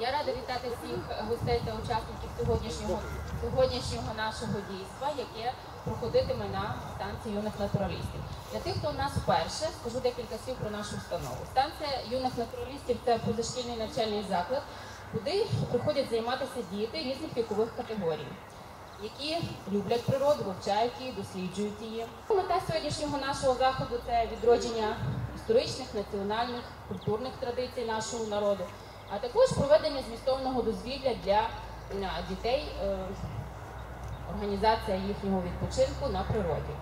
Я рада вітати всіх гостей та учасників сьогоднішнього, сьогоднішнього нашого дійства, яке проходитиме на станції юних натуралістів. Для тих, хто у нас вперше, скажу декілька слів про нашу установу. Станція юних натуралістів це позашкільний навчальний заклад, куди приходять займатися діти різних вікових категорій які люблять природу, вивчають її, досліджують її. Мета сьогоднішнього нашого заходу це відродження історичних, національних, культурних традицій нашого народу, а також проведення змістовного дозвілля для е, дітей, е, організація їхнього відпочинку на природі.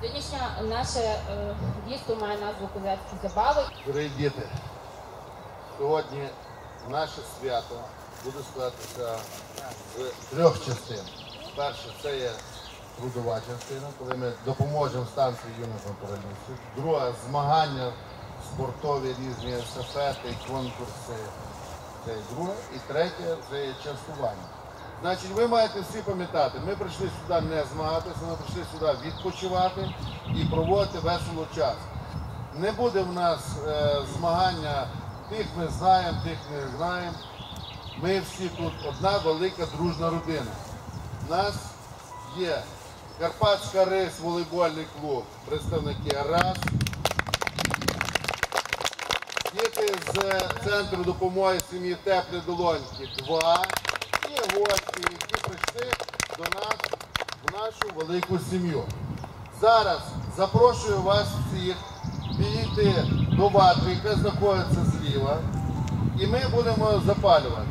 Сьогоднішнє наше е, дійство має назву Козацькі забави. Дорогі діти, сьогодні наше свято буде складатися з трьох частин. Перше це є трудова частина, коли ми допоможемо станції юних натуралістів. Друга змагання, спортові різні естафети, конкурси. Це є друге. І третє це є частування. Значить, ви маєте всі пам'ятати, ми прийшли сюди не змагатися, ми прийшли сюди відпочивати і проводити весело час. Не буде в нас е, змагання тих ми знаємо, тих не знаємо. Ми всі тут одна велика дружна родина. У нас є Карпатська рис, волейбольний клуб, представники раз. Діти з центру допомоги сім'ї теплі долоньки два. І гості, які прийшли до нас в нашу велику сім'ю. Зараз запрошую вас всіх підійти до ватри, яка знаходиться зліва, і ми будемо запалювати.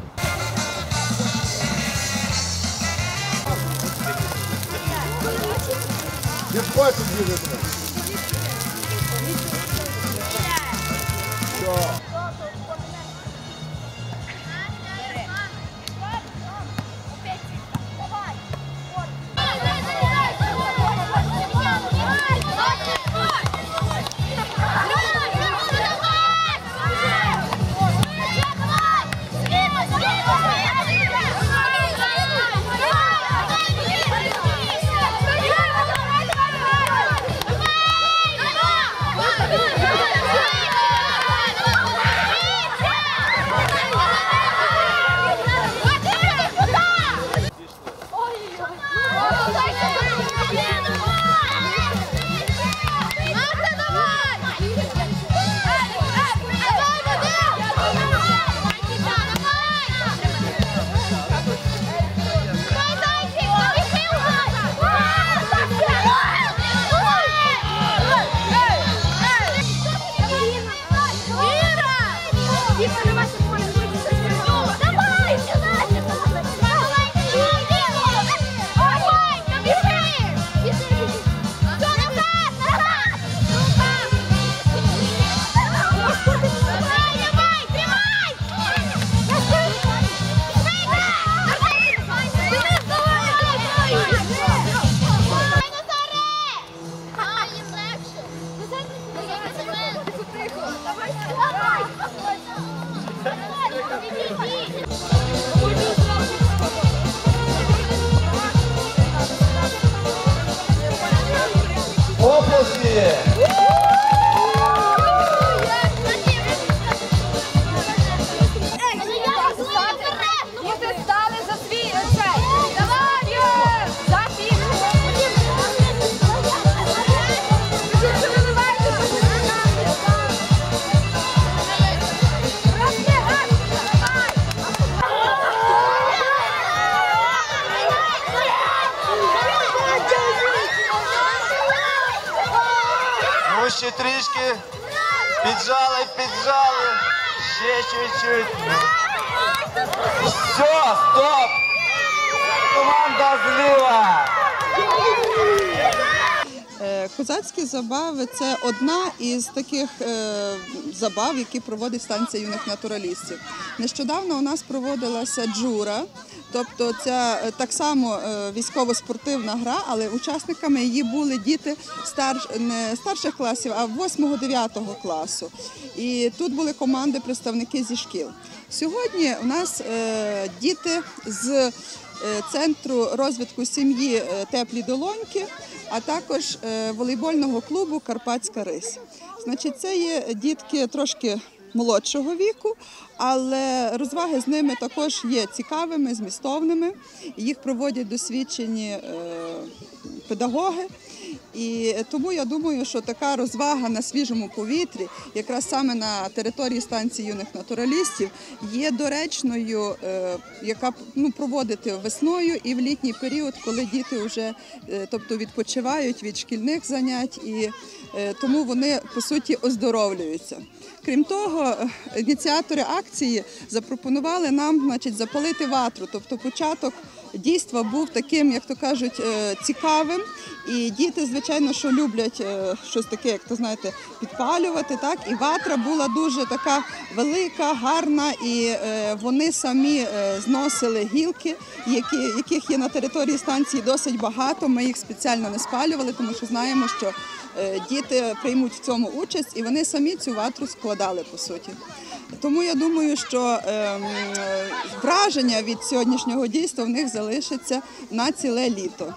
Відходьте, діти. Оплески! Ще трішки. Піджали, піджали. Ще чуть-чуть. Все, стоп! Команда зліва! Е, Козацькі забави це одна із таких е, забав, які проводить станція юних натуралістів. Нещодавно у нас проводилася джура, тобто це так само е, військово-спортивна гра, але учасниками її були діти не старших класів, а 8-9 класу. І тут були команди, представники зі шкіл. Сьогодні у нас е, діти з е, центру розвитку сім'ї Теплі долоньки, а також волейбольного клубу Карпатська рись. Значить, це є дітки трошки молодшого віку, але розваги з ними також є цікавими, змістовними. Їх проводять досвідчені е, педагоги. І тому я думаю, що така розвага на свіжому повітрі, якраз саме на території станції юних натуралістів, є доречною, е, яка ну, проводити весною і в літній період, коли діти вже е, тобто відпочивають від шкільних занять, і тому вони по суті оздоровлюються. Крім того, е, ініціатори акції запропонували нам значить, запалити ватру, тобто початок дійства був таким, як то кажуть, е, цікавим. І діти, звичайно, що люблять е, щось таке, як то знаєте, підпалювати. Так і ватра була дуже така велика, гарна, і е, вони самі е, зносили гілки, які, яких є на території станції досить багато. Ми їх спеціально не спалювали, тому що знаємо, що е, діти приймуть в цьому участь, і вони самі цю ватру складали по суті. Тому я думаю, що ем, е, враження від сьогоднішнього дійства в них залишиться на ціле літо.